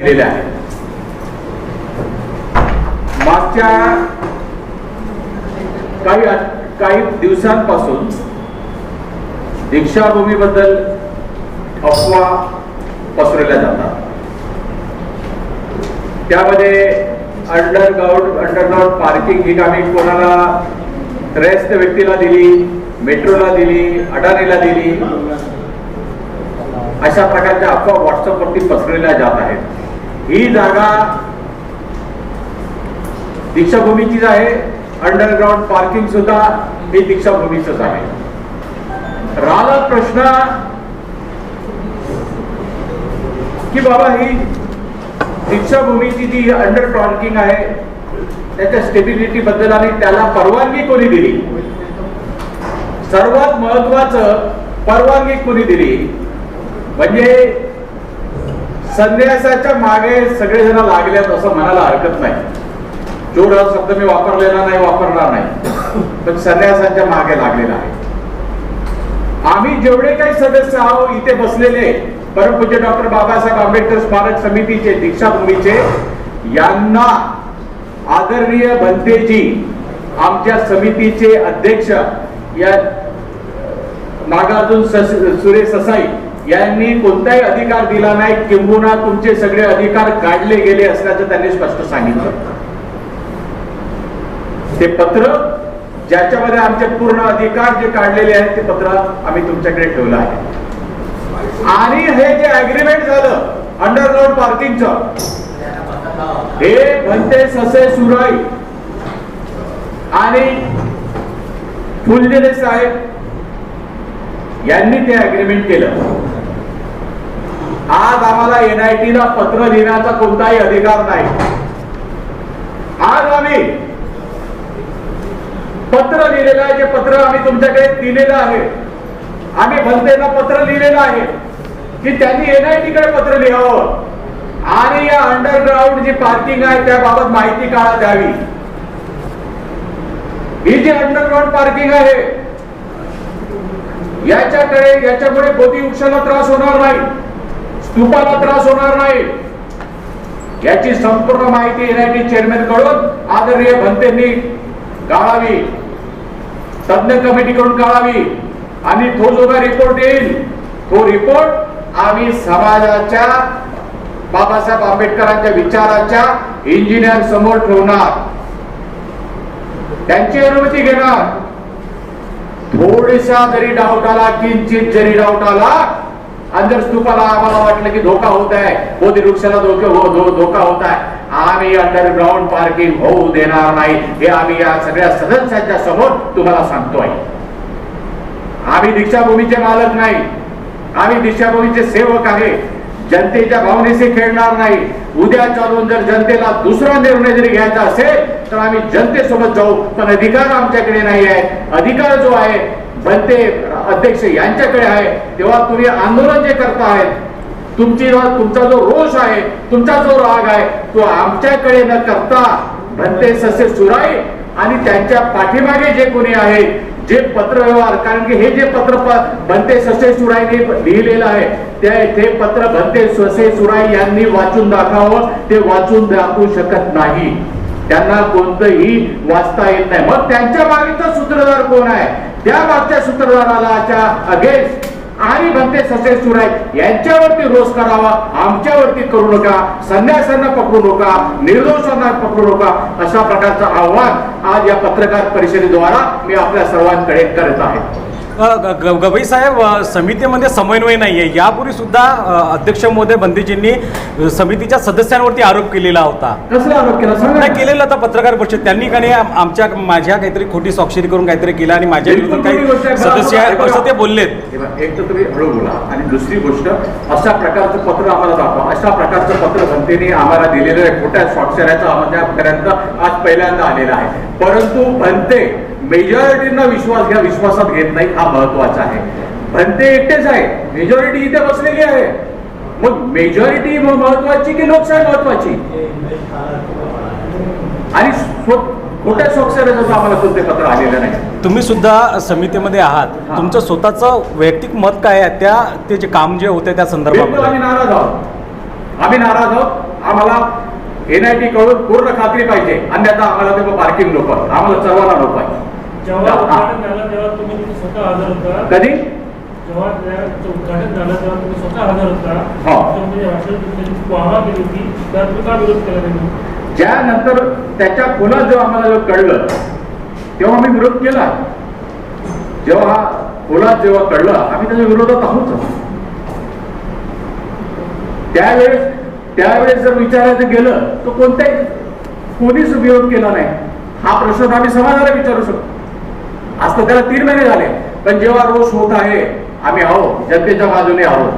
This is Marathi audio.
केलेल्या आहेत मागच्या काही काही दिवसांपासून दीक्षाभूमीबद्दल अफवा पसरवल्या जातात. त्यामध्ये अंडरग्राउंड अंडरग्राउंड पार्किंग ही कामे कोणाला त्रयस्थ व्यक्तीला दिली मेट्रोला दिली अडाणीला दिली अशा प्रकारच्या अफवा व्हॉट्सअपवरती पसरवल्या जात आहेत. ही जागा दीक्षाभूमीचीच आहे. अंडरग्राऊंड पार्किंग सुद्धा ही दीक्षाभूमीच आहे. राहिला प्रश्न की बाबा ही दीक्षाभूमीची जी अंडर पार्किंग आहे त्याच्या स्टेबिलिटी बद्दल आणि त्याला परवानगी कोणी दिली? सर्वात महत्वाचं परवानगी कोणी दिली? म्हणजे संन्यासाच्या मागे सगळेजण लागल्यात असं म्हणायला हरकत नाही. जोड हा शब्द मी वापरलेला नाही वापरणार नाही. पण संन्यासाच्या मागे लागलेला आहे. आम्ही जेवढे काही सदस्य आहोत इथे बसलेले परमपूज्य डॉक्टर बाबासाहेब आंबेडकर स्मारक समितीचे दीक्षाभूमीचे यांना आदरणीय भंतेजी आमच्या समितीचे अध्यक्ष या नागार्जुन सस- सुरेश ससाई यांनी कोणताही अधिकार दिला नाही. किंबहुना तुमचे सगळे अधिकार काढले गेले असल्याचं त्यांनी स्पष्ट सांगितलं. ते पत्र ज्याच्यामध्ये आमचे पूर्ण अधिकार जे काढलेले आहेत ते पत्र आम्ही तुमच्याकडे ठेवलं आहे. आणि हे जे अग्रीमेंट झालं अंडरग्राऊंड पार्किंगचं हे म्हणते ससे सुराई आणि फुलदेले साहेब यांनी ते अग्रीमेंट केलं. आज आम्हाला एनआयटी ला पत्र लिहिण्याचा कोणताही अधिकार नाही. आज आम्ही पत्र लिहिलेलं आहे जे पत्र आम्ही तुमच्याकडे दिलेलं आहे. आम्ही भलतेला पत्र लिहिलेलं आहे की त्यांनी एनआयटी कडे पत्र लिहावं. आणि या अंडरग्राऊंड जी पार्किंग आहे त्याबाबत माहिती काढा द्यावी. ही जी अंडरग्राऊंड पार्किंग आहे याच्याकडे याच्यामुळे बोधी वृक्षाला त्रास होणार नाही. तुम्हाला त्रास होणार नाही. याची संपूर्ण माहिती एनआयटी चेअरमॅनकडून आदरणीय भंतेंनी काढावी तज्ञ कमिटीकडून काढावी आणि तो जो काही रिपोर्ट येईल तो रिपोर्ट आम्ही समाजाच्या बाबासाहेब आंबेडकरांच्या विचाराच्या इंजिनियर समोर ठेवणार. त्यांची अनुमती घेणार. थोडीसा जरी डाऊट आला किंचित जरी डाऊट आला आणि जर स्तूपाला आम्हाला वाटलं की धोका होत आहे बोधी वृक्षाला धोके हो धो- धोका होत आहे आम्ही अंडरग्राऊंड पार्किंग होऊ देणार नाही. हे आम्ही या सगळ्या सदस्यांच्या समोर तुम्हाला सांगतोय. आम्ही दीक्षाभूमीचे मालक नाही. आम्ही दीक्षाभूमीचे सेवक आहे. जनतेच्या भावनेशी खेळणार नाही. उद्या चालून जर जनतेला दुसरा निर्णय जरी घ्यायचा असेल तर आम्ही जनतेसोबत जाऊ. पण अधिकार आमच्याकडे नाही आहे. अधिकार जो आहे बनते अध्यक्ष यांच्याकडे आहे. तेव्हा तुम्ही आंदोलन जे करतायत तुमची तुमचा जो रोष आहे तुमचा जो राग आहे तो आमच्याकडे न करता भंते ससे सुराई आणि त्यांच्या पाठीमागे जे कोणी आहे जे पत्रव्यवहार कारण की हे जे पत्र भंते ससे सुराईने लिहिलेलं आहे ते ते पत्र भंते ससे सुराई यांनी वाचून दाखवावं ते वाचून दाखवू शकत नाही. त्यांना कोणतंही वाचता येत नाही. मग त्यांच्या मागेचा सूत्रधार कोण आहे? त्या मागच्या सूत्रधाराला अगेन्स्ट आणि भंते ससे सुराय यांच्यावरती रोष करावा आमच्यावरती करू नका संन्यासांना पकडू नका निर्दोषांना पकडू नका अशा प्रकारचं आव्हान आज या पत्रकार परिषदेद्वारा मी आपल्या सर्वांकडे करत आहे. गवई साहेब समितीमध्ये समन्वय नाही आहे यापूर्वी सुद्धा अध्यक्ष महोदय बंदीजींनी समितीच्या सदस्यांवरती आरोप केलेला होता. नाही. केलेला होता पत्रकार परिषद. त्यांनी का नाही आम- आमच्या माझ्या काहीतरी खोटी स्वाक्षरी करून काहीतरी केलं आणि माझ्या काही सदस्य असं आहेत असं ते बोललेत. एक तर तुम्ही हळू बोला आणि दुसरी गोष्ट अशा प्रकारचं पत्र आम्हाला दाखवा. अशा प्रकारचं पत्र भंतेने आम्हाला दिलेलं आहे. खोट्या स्वाक्षऱ्याचं आमच्यापर्यंत आज पहिल्यांदा आलेलं आहे. परंतु भंते मेजॉरिटीना विश्वास घ्या विश्वासात घेत नाही हा महत्त्वाचा आहे. भंते एकटेच आहे मेजॉरिटी इथे बसलेली आहे. मग मेजॉरिटी महत्वाची की लोकशाही महत्वाची आणि खोट्या स्वाक्षऱ्याचं आम्हाला कोणते पत्र आलेलं नाही. तुम्ही सुद्धा समितीमध्ये आहात. तुमचं स्वतःचं वैयक्तिक मत काय आहे? त्या ते जे काम जे होते त्या संदर्भामध्ये आम्ही नाराज आहोत. आम्ही नाराज आहोत. आम्हाला एनआयटी कडून पूर्ण खात्री पाहिजे. अन्यथा आम्हाला ते पार्किंग नको आम्हाला सर्वांना नको आहे. कधी? हो. ज्यानंतर त्याच्या खोलात जेव्हा आम्हाला जेव्हा कळलं तेव्हा आम्ही विरोध केला. जेव्हा हा खोलात जेव्हा कळलं आम्ही त्याच्या विरोधात आहोत त्यावेळेस त्यावेळेस जर विचारायचं गेलं तर कोणत्याही कोणीच विरोध केला नाही. हा प्रश्न आम्ही समाजाला विचारू शकतो. आज तर त्याला तीन महिने झाले पण जेव्हा रोष होत आहे आम्ही आहोत जनतेच्या बाजूने आहोत.